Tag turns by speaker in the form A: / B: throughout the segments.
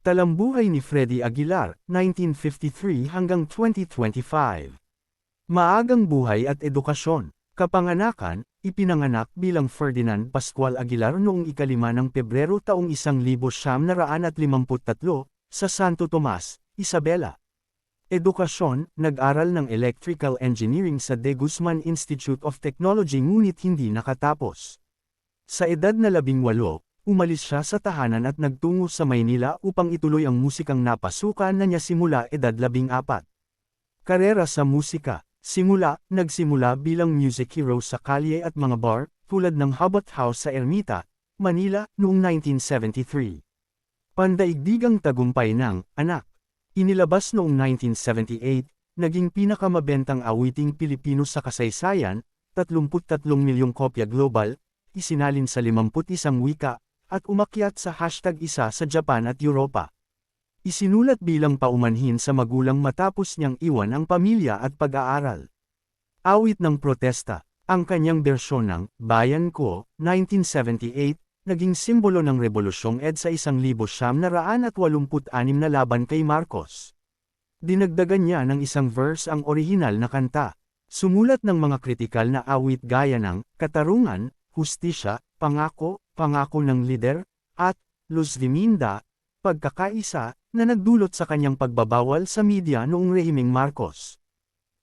A: Talambuhay ni Freddy Aguilar, 1953 hanggang 2025. Maagang buhay at edukasyon. Kapanganakan, ipinanganak bilang Ferdinand Pascual Aguilar noong ikalima ng Pebrero taong 1953 sa Santo Tomas, Isabela. Edukasyon, nag-aral ng Electrical Engineering sa De Guzman Institute of Technology ngunit hindi nakatapos. Sa edad na labing walo, umalis siya sa tahanan at nagtungo sa Maynila upang ituloy ang musikang napasukan na niya simula edad labing apat. Karera sa musika Simula, nagsimula bilang music hero sa kalye at mga bar, tulad ng Hubot House sa Ermita, Manila, noong 1973. Pandaigdigang tagumpay ng Anak. Inilabas noong 1978, naging pinakamabentang awiting Pilipino sa kasaysayan, 33 milyong kopya global, isinalin sa 51 wika, at umakyat sa hashtag isa sa Japan at Europa. Isinulat bilang paumanhin sa magulang matapos niyang iwan ang pamilya at pag-aaral. Awit ng protesta, ang kanyang bersyon ng Bayan Ko, 1978, naging simbolo ng rebolusyong EDSA 1986 na laban kay Marcos. Dinagdagan niya ng isang verse ang orihinal na kanta. Sumulat ng mga kritikal na awit gaya ng Katarungan, Hustisya, Pangako, Pangako ng Lider, at Luz Diminda, Pagkakaisa, na nagdulot sa kanyang pagbabawal sa media noong rehimeng Marcos.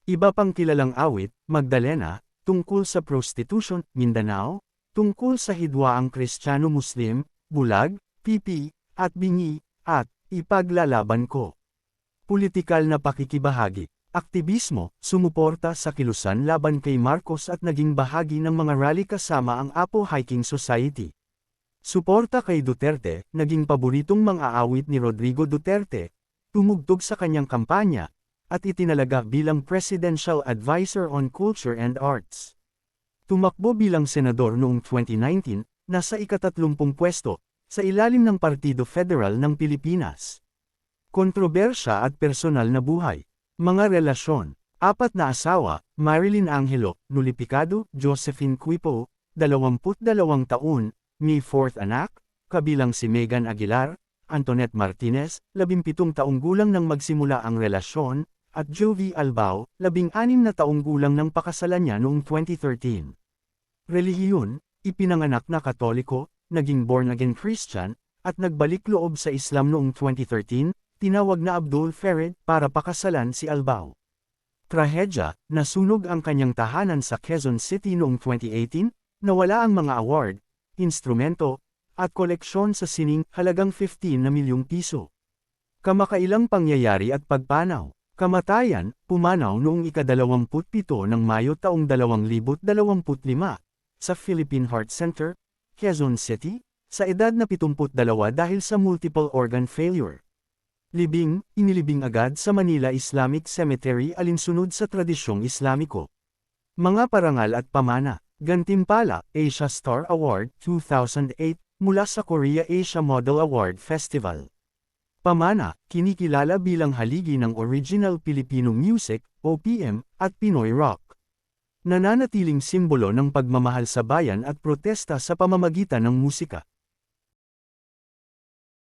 A: Iba pang kilalang awit, Magdalena, tungkol sa prostitution, Mindanao, tungkol sa hidwaang Kristiyano-Muslim, Bulag, Pipi, at Bingi, at Ipaglalaban ko. Politikal na pakikibahagi, aktivismo, sumuporta sa kilusan laban kay Marcos at naging bahagi ng mga rally kasama ang Apo Hiking Society. Suporta kay Duterte, naging paboritong mang-aawit ni Rodrigo Duterte, tumugtog sa kanyang kampanya, at itinalaga bilang Presidential Advisor on Culture and Arts. Tumakbo bilang senador noong 2019, nasa ikatatlumpung pwesto, sa ilalim ng Partido Federal ng Pilipinas. Kontrobersya at personal na buhay. Mga relasyon. Apat na asawa, Marilyn Angelo, Nulipicado, Josephine Quipo, 22 taon, may fourth anak, kabilang si Megan Aguilar, Antoinette Martinez, 17 taong gulang nang magsimula ang relasyon, at Jovi Albao, 16 na taong gulang nang pakasalan niya noong 2013. Relihiyon, ipinanganak na Katoliko, naging born-again Christian, at nagbalik loob sa Islam noong 2013, tinawag na Abdul Ferid para pakasalan si Albao. Trahedya, nasunog ang kanyang tahanan sa Quezon City noong 2018, nawala ang mga award, instrumento, at koleksyon sa sining halagang 15 na milyong piso. Kamakailang pangyayari at pagpanaw. Kamatayan, pumanaw noong ika-27 ng Mayo taong 2025, sa Philippine Heart Center, Quezon City, sa edad na 72 dahil sa multiple organ failure. Libing, inilibing agad sa Manila Islamic Cemetery alinsunod sa tradisyong Islamiko. Mga parangal at pamana. Gantimpala, Asia Star Award 2008, mula sa Korea Asia Model Award Festival. Pamana, kinikilala bilang haligi ng Original Filipino Music, OPM, at Pinoy Rock. Nananatiling simbolo ng pagmamahal sa bayan at protesta sa pamamagitan ng musika.